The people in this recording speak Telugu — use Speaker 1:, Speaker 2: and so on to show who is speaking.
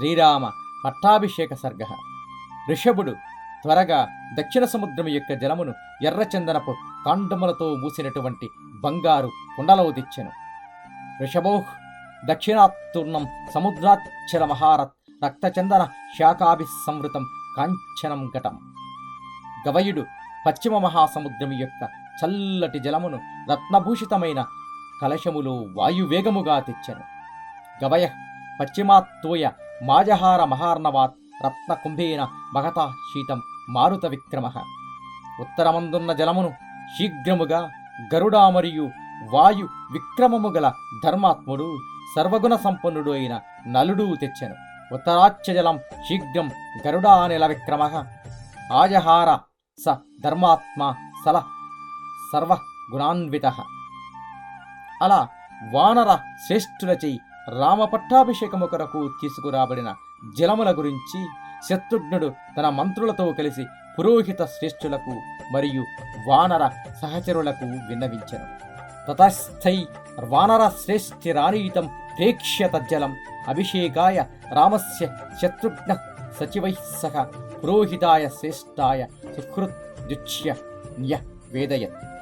Speaker 1: శ్రీరామ పట్టాభిషేక సర్గ. ఋషభుడు త్వరగా దక్షిణ సముద్రం యొక్క జలమును ఎర్రచందనపు కాండములతో మూసినటువంటి బంగారు కుండలో తెచ్చెను. ఋషభోహ్ దక్షిణాత్తూర్ణం సముద్రాక్షర మహారత్ రక్తచందన శాఖాభి సంవృతం కాంచనం ఘటం. గవయుడు పశ్చిమ మహాసముద్రం యొక్క చల్లటి జలమును రత్నభూషితమైన కలశములో వాయువేగముగా తెచ్చెను. గవయ పశ్చిమాత్తోయ మాజహార మహార్ణవాత్ రత్న కుంభేన మగత శీతం మారుత విక్రమ ఉత్తరమందున్న జలమును శీఘ్రముగా గరుడా మరియు వాయు విక్రమము గల ధర్మాత్ముడు సర్వగుణ సంపన్నుడు అయిన నలుడు తెచ్చెను. ఉత్తరాచ్య జలం శీఘ్రం గరుడా నెల విక్రమ. ఆజహార స ధర్మాత్మ సల సర్వ గుణాన్విత అలా వానర శ్రేష్ఠులచై రామ పట్టాభిషేకము కొరకు తీసుకురాబడిన జలముల గురించి శత్రుఘ్నుడు తన మంత్రులతో కలిసి పురోహిత శ్రేష్ఠులకు మరియు వానర సహచరులకు విన్నవించను. తతస్థై వానర శ్రేష్ఠిరానీతం ప్రేక్ష్య తజ్జలం అభిషేకాయ రామస్య శత్రుఘ్న సచివై సహ పురోహితాయ శ్రేష్ఠాయ సుహృద్ దుచ్య న్య వేదయత్.